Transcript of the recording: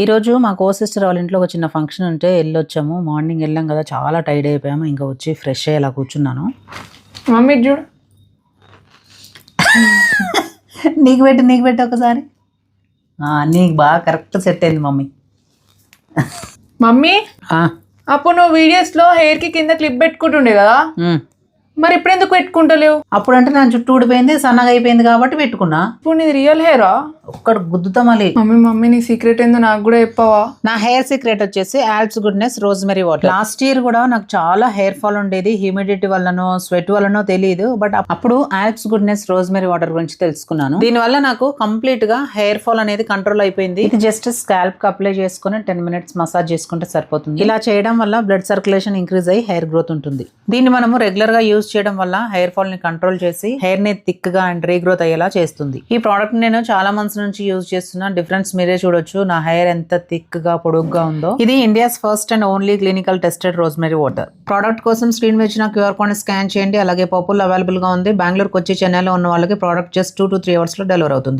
ఈరోజు మా కో సిస్టర్ వాళ్ళ ఇంట్లో ఒక చిన్న ఫంక్షన్ ఉంటే వెళ్ళొచ్చాము. మార్నింగ్ వెళ్ళాం కదా చాలా టైర్డ్ అయిపోయాము. ఇంకా వచ్చి ఫ్రెష్ అయ్యి ఇలా కూర్చున్నాను. మమ్మీ చూడు. నీకు పెట్టి నీకు పెట్టి ఒకసారి. నీకు బాగా కరెక్ట్ సెట్ అయింది మమ్మీ. మమ్మీ అప్పుడు నువ్వు వీడియోస్లో హెయిర్కి కింద క్లిప్ పెట్టుకుంటుండే కదా. మరి ఇప్పుడు ఎందుకు పెట్టుకుంటలేవు? అప్పుడంటే నా జుట్టు ఊడిపోయింది సన్నగా అయిపోయింది కాబట్టి పెట్టుకున్నా. ఇప్పుడు నీది రియల్ హెయిరా? ఒక్కడ గుద్దుతా మళ్ళీ. మమ్మీ మమ్మీ నీ సీక్రెట్ ఏందో నాకు కూడా చెప్పావా? నా హెయిర్ సీక్రెట్ వచ్చేసి Alps Goodness rosemary water last year కూడా నాకు చాలా హెయిర్ ఫాల్ ఉండేది. హ్యూమిడిటీ వల్లనో స్వెట్ వల్లనో తెలియదు బట్ అప్పుడు ఆల్స్ గుడ్నెస్ రోజ్మెరీ వాటర్ గురించి తెలుసుకున్నాను. దీని వల్ల నాకు కంప్లీట్గా హెయిర్ ఫాల్ అనేది కంట్రోల్ అయిపోయింది. ఇది జస్ట్ స్కాల్ప్కి అప్లై చేసుకుని టెన్ మినిట్స్ మసాజ్ చేసుకుంటే సరిపోతుంది. ఇలా చేయడం వల్ల బ్లడ్ సర్క్యులేషన్ ఇంక్రీజ్ అయ్యి హెయిర్ గ్రోత్ ఉంటుంది. దీన్ని మనము రెగ్యులర్గా యూజ్ చేయడం వల్ల హెయిర్ ఫాల్ని కంట్రోల్ చేసి హెయిర్ని థిక్గా అండ్ రీగ్రోత్ అయ్యేలా చేస్తుంది. ఈ ప్రోడక్ట్ నేను చాలా మంత్స్ నుంచి యూజ్ చేస్తున్నా డిఫరెన్స్ మీరే చూడొచ్చు. నా హెయిర్ ఎంత థిక్గా పొడుగ్గా ఉందో. ఇది India's first and only clinical tested rosemary water. Product కోసం స్క్రీన్ వచ్చిన క్యూఆర్ కోడ్ స్కాన్ చేయండి. అలాగే పప్పులు అవైలబుల్గా ఉంది. బెంగళూరుకి వచ్చి చెన్నైలో ఉన్న వాళ్ళకి product just two to three అవర్స్లో డెలివర్ అవుతుంది.